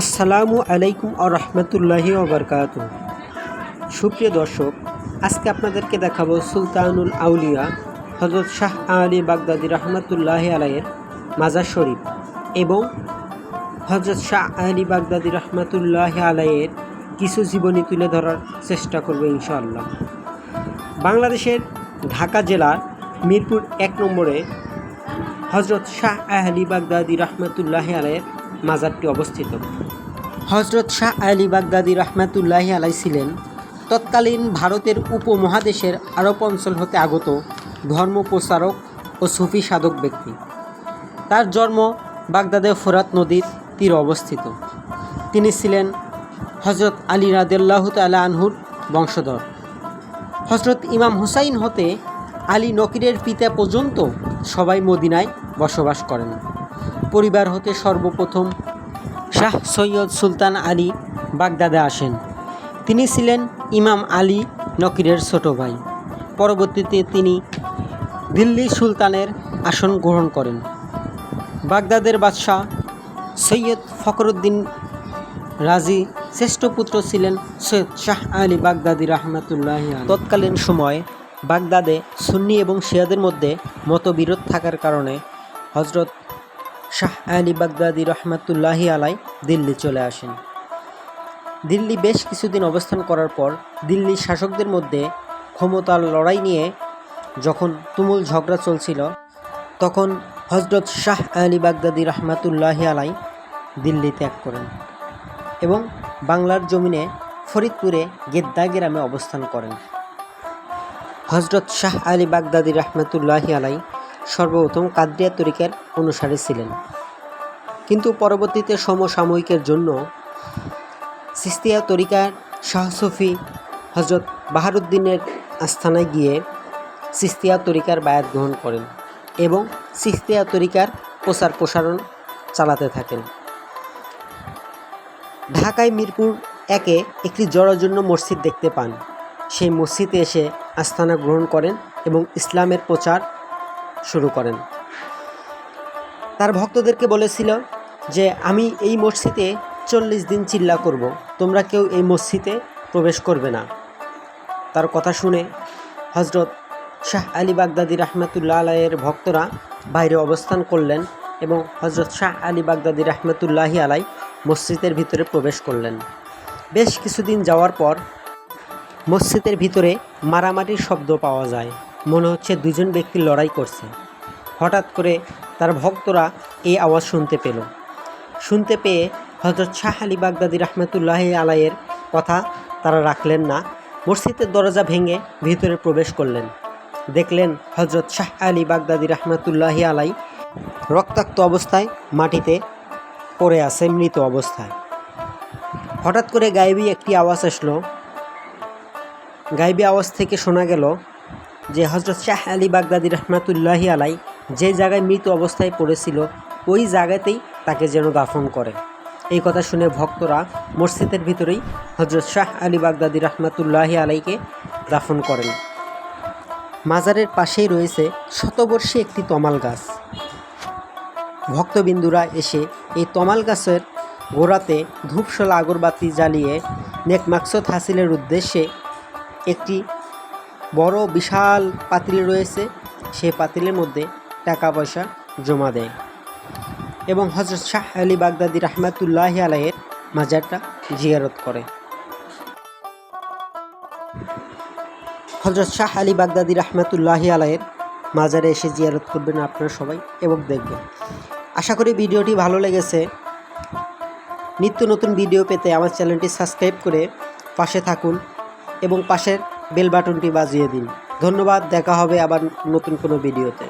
আসসালামু আলাইকুম আ রহমতুল্লাহি ওবরকাত সুপ্রিয় দর্শক, আজকে আপনাদেরকে দেখাবো সুলতানুল আউলিয়া হজরত শাহ আলী বাগদাদি রহমতুল্লাহি আলাইয়ের মাজার শরীফ এবং হজরত শাহ আলী বাগদাদি রহমতুল্লাহ আলাইয়ের কিছু জীবনী তুলে ধরার চেষ্টা করব ইনশাআল্লাহ। বাংলাদেশের ঢাকা জেলার মিরপুর এক নম্বরে হজরত শাহ আহলি বাগদাদি রহমতুল্লাহ আলাইয়ের মাজারটি অবস্থিত। হজরত শাহ আলী বাগদাদি রহমতুল্লাহ আলাই ছিলেন। তৎকালীন ভারতের উপমহাদেশের আরব অঞ্চল হতে আগত ধর্ম প্রচারক ও সুফি সাধক ব্যক্তি। তার জন্ম বাগদাদে ফোরাত নদীর তীরে অবস্থিত। তিনি ছিলেন হজরত আলী রাদেল্লাহ তালা আনহুর বংশধর। হজরত ইমাম হুসাইন হতে আলী নকিরের পিতা পর্যন্ত সবাই মদিনায় বসবাস করেন। পরিবার হতে সর্বপ্রথম শাহ সৈয়দ সুলতান আলী বাগদাদে আসেন। তিনি ছিলেন ইমাম আলী নকিরের ছোট ভাই। পরবর্তীতে তিনি দিল্লি সুলতানের আসন গ্রহণ করেন। বাগদাদের বাদশাহ সৈয়দ ফখরুদ্দিন রাজি শ্রেষ্ঠ পুত্র ছিলেন সৈয়দ শাহ আলী বাগদাদি রহমাতুল্লাহ তৎকালীন সময় বাগদাদে সুন্নি এবং শিয়াদের মধ্যে মতবিরোধ থাকার কারণে হজরত শাহ আলী বাগদাদি রহমাতুল্লাহি আলাই দিল্লি চলে আসেন। দিল্লি বেশ কিছুদিন অবস্থান করার পর দিল্লির শাসকদের মধ্যে ক্ষমতার লড়াই নিয়ে যখন তুমুল ঝগড়া চলছিল, তখন হজরত শাহ আলী বাগদাদি রহমাতুল্লাহি আলাই দিল্লি ত্যাগ করেন এবং বাংলার জমিনে ফরিদপুরে গেদ্দা গ্রামে অবস্থান করেন। হজরত শাহ আলী বাগদাদি রহমতুল্লাহি আলাই সর্বপ্রথম কাদরিয়া তরিকার অনুসারী ছিলেন। কিন্তু পরবর্তীতে সমসাময়িকের জন্য সিস্তিয়া তরিকার শাহসফি হজরত বাহারুদ্দিনের আস্থানায় গিয়ে সিস্তিয়া তরিকার বায়াত গ্রহণ করেন এবং সিস্তিয়া তরিকার প্রচার প্রসারণ চালাতে থাকেন। ঢাকায় মিরপুর একে একটি জরাজন্য মসজিদ দেখতে পান। সেই মসজিদে এসে আস্থানা গ্রহণ করেন এবং ইসলামের প্রচার শুরু করেন। তার ভক্তদেরকে বলেছিল যে, আমি এই মসজিদে চল্লিশ দিন চিল্লা করব। তোমরা কেউ এই মসজিদে প্রবেশ করবে না। তার কথা শুনে হজরত শাহ আলী বাগদাদি রহমতুল্লাহ আলাইয়ের ভক্তরা বাইরে অবস্থান করলেন এবং হজরত শাহ আলী বাগদাদি রহমতুল্লাহি আলাই মসজিদের ভিতরে প্রবেশ করলেন। বেশ কিছুদিন যাওয়ার পর মসজিদের ভিতরে মারামারির শব্দ পাওয়া যায়। মনে হচ্ছে দুজন ব্যক্তি লড়াই করছে। হঠাৎ করে তার ভক্তরা এই আওয়াজ শুনতে পেল। শুনতে পেয়ে হজরত শাহ আলী বাগদাদি রহমতুল্লাহ আলাইয়ের কথা তারা রাখলেন না। মসজিদের দরজা ভেঙে ভিতরে প্রবেশ করলেন। দেখলেন হজরত শাহ আলী বাগদাদি রহমতুল্লাহ আলাই রক্তাক্ত অবস্থায় মাটিতে পড়ে আছে, মৃত অবস্থায়। হঠাৎ করে গায়েবী একটি আওয়াজ আসলো। গাইবী আওয়াজ থেকে শোনা গেল যে হজরত শাহ আলী বাগদাদি রহমাতুল্লাহি আলাই যে জায়গায় মৃত অবস্থায় পড়েছিল, ওই জায়গাতেই তাকে যেন দাফন করে। এই কথা শুনে ভক্তরা মসজিদের ভিতরেই হজরত শাহ আলী বাগদাদি রহমাতুল্লাহি আলাইকে দাফন করেন। মাজারের পাশেই রয়েছে শতবর্ষী একটি তমাল গাছ। ভক্তবিন্দুরা এসে এই তমাল গাছের গোড়াতে ধূপশলা আগরবাতি জ্বালিয়ে নেক মাকসদ হাসিলের উদ্দেশ্যে একটি বড় বিশাল পাতিল রয়েছে। সে পাতিলের মধ্যে টাকা পয়সা জমা দেয়। এবং হজরত শাহ আলী বাগদাদি রহমাতুল্লাহ আলাইয়ের মাজারটা জিয়ারত করে। হজরত শাহ আলী বাগদাদি রহমাতুল্লাহ আলাইয়ের মাজারে এসে জিয়ারত করবেন আপনারা সবাই এবং দেখবেন। আশা করি ভিডিওটি ভালো লেগেছে। নিত্য নতুন ভিডিও পেতে আমার চ্যানেলটি সাবস্ক্রাইব করে পাশে থাকুন এবং পাশের বেল বাটনটি বাজিয়ে দিন। ধন্যবাদ দেখা হবে আবার নতুন কোনো ভিডিওতে।